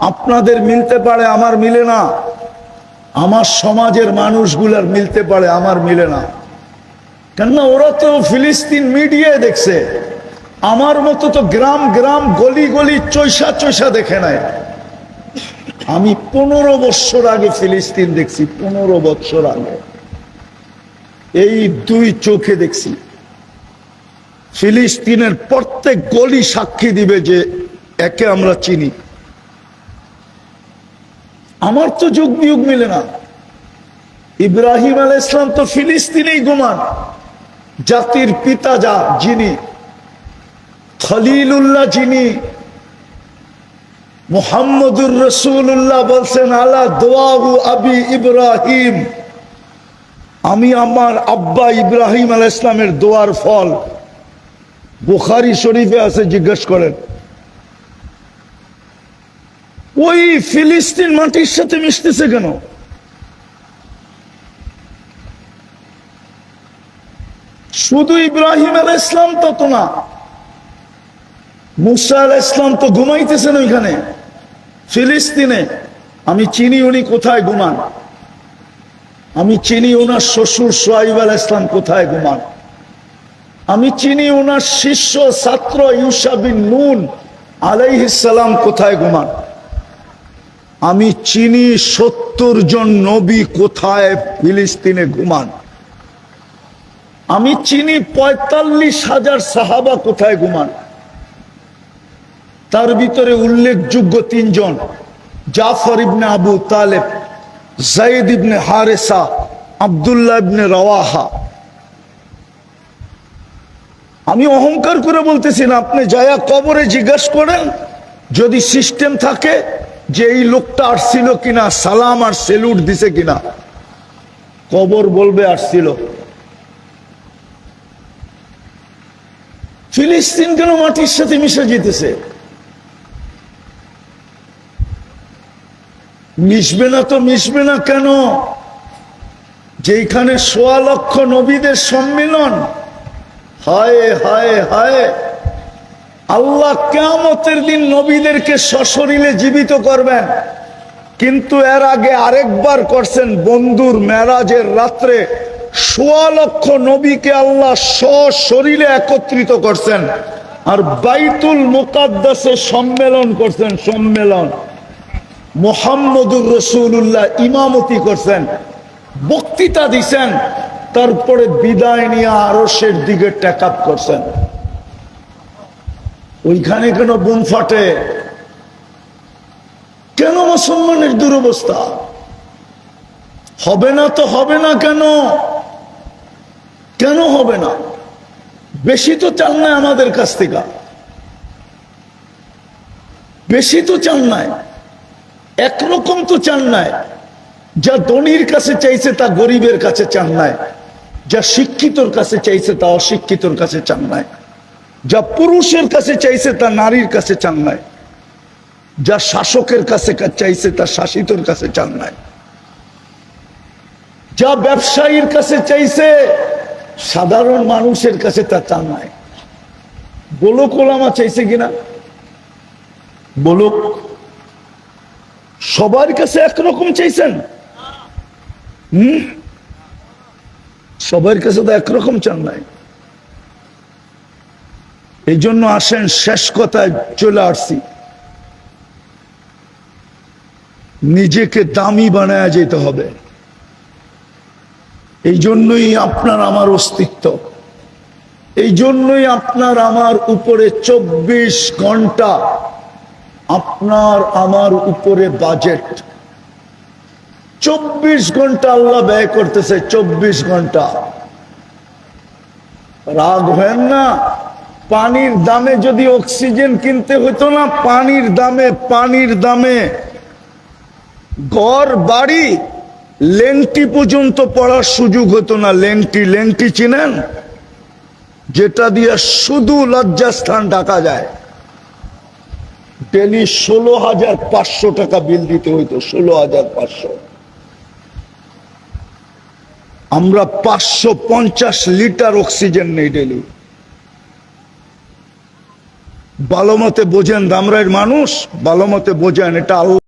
আপনাদের মিলতে পারে, আমার মিলে না। আমার সমাজের মানুষগুলার মিলতে পারে, আমার মিলে না। কেননা ওরা তো ফিলিস্তিন মিডিয়ায় দেখছে। আমার মতো তো গ্রাম গ্রাম গলি গলি চৈসা চৈসা দেখে নাই। আমি পনেরো বৎসর আগে ফিলিস্তিন দেখছি, পনেরো বৎসর আগে। এই দুই চোখে দেখছি। ফিলিস্তিনের প্রত্যেক গলি সাক্ষী দিবে যে একে আমরা চিনি। আমার তো যুগ বিয়োগ মিলে না। ইব্রাহিম আল ইসলাম তো ফিলিস্তিনেই ঘুমান জাতির পিতা যা, যিনি। খলিলুল্লাহ যিনি। মুহাম্মদুর রসুল্লাহ বলছেন, আলা দোয়াহু আবি ইব্রাহিম। আমি আমার আব্বা ইব্রাহিম আল ইসলামের দোয়ার ফল। বুখারি শরীফে আছে, জিজ্ঞেস করেন। ওই ফিলিস্তিন মাটির সাথে মিশতেছে কেন? শুধু ইব্রাহিম আল ইসলাম তত না, মুসা আল ইসলাম তো ঘুমাইতেছেন ওইখানে, ফিলিস্তিনে। আমি চিনি উনি কোথায় ঘুমান। আমি চিনি ওনার শ্বশুর সোয়াইব আল ইসলাম কোথায় ঘুমান। আমি চিনি ওনার শিষ্য, ছাত্র ইউসাবিন নুন আলাইহিসাল্লাম কোথায় ঘুমান। আমি চিনি সত্তর জন নবী কোথায় ফিলিস্তিনে ঘুমান? আমি চিনি পঁয়তাল্লিশ হাজার সাহাবা কোথায় ঘুমান? তার ভিতরে উল্লেখযোগ্য তিনজন, জাফর ইবনে আবু তালেব, জাইদ ইবনে হারেসা, আবদুল্লাহ ইবনে রওয়াহা। আমি অহংকার করে বলতেছি না, আপনি যায়া কবরে জিজ্ঞেস করেন, যদি সিস্টেম থাকে যে এই লোকটা আসছিল কিনা, সালাম আর সেলুট দিছে কিনা, কবর বলবে আসছিল। ফিলিস্তিন কেন মাটির সাথে মিশে যেতেছে? মিশবে না তো মিশবে না কেন? যেখানে সোয়া লক্ষ নবীদের সম্মিলন, হায় হায় হায় আল্লাহ কেমতের দিন নবীদেরকে সশরীরে জীবিত করবেন। কিন্তু এর আগে আরেকবার করছেন বন্ধুর মেরাজের রাত্রে সোয়া লক্ষ নবীকে আল্লাহ সশরীরে একত্রিত করছেন আর বাইতুল মোকাদ্দাসে সম্মেলন করছেন, সম্মেলন। মোহাম্মদুর রসুল্লাহ ইমামতি করছেন, বক্তৃতা দিছেন, তারপরে বিদায় নিয়ে আরসের দিকে ট্যাক করছেন। ওইখানে কেন বোম ফাটে? কেন মুসলমানের দুরবস্থা? হবে না তো হবে না কেন? কেন হবে না? বেশি তো চান নাই আমাদের কাছ থেকে। বেশি তো চান নাই। একরকম তো চান নাই। যা ধনির কাছে চাইছে তা গরিবের কাছে চান নাই। যা শিক্ষিতর কাছে চাইছে তা অশিক্ষিতর কাছে চান নাই। যা পুরুষের কাছে চাইছে, তা নারীর কাছে চান নাই। যা শাসকের কাছে চাইছে, তা শাসিতর কাছে চান নাই। যা ব্যবসায়ীর কাছে চাইছে, সাধারণ মানুষের কাছে তা চান নাই। বলুক ওলামা চাইছে কিনা? বলুক। সবার কাছে একরকম চাইছেন? হম? সবার কাছে তো একরকম চান নাই। এই জন্য আসেন, শেষ কথায় চলে আসছি। নিজেকে দামি বানায় যেতে হবে। এই জন্যই আপনার আমার অস্তিত্ব। এই জন্যই আপনার আমার উপরে চব্বিশ ঘণ্টা আপনার আমার উপরে বাজেট চব্বিশ ঘণ্টা আল্লাহ ব্যয় করতেছে, চব্বিশ ঘণ্টা। রাগ হেন না। পানির দামে যদি অক্সিজেন কিনতে হতো না, পানির দামে পানির দামে। ঘর, বাড়ি, লেংটি পর্যন্ত পড়ার সুযোগ হতো না। লেংটি লেংটি চিনেন? যেটা দিয়ে শুধু লজ্জাস্থান ঢাকা যায়। ডেলি ষোলো হাজার পাঁচশো টাকা বিল দিতে হইতো, ষোলো হাজার পাঁচশো। আমরা পাঁচশো পঞ্চাশ লিটার অক্সিজেন নেই ডেলি। ভালো মতে বোঝেন দামরাইয়ের মানুষ ভালো মতে বোঝেন এটা আল্লাহ।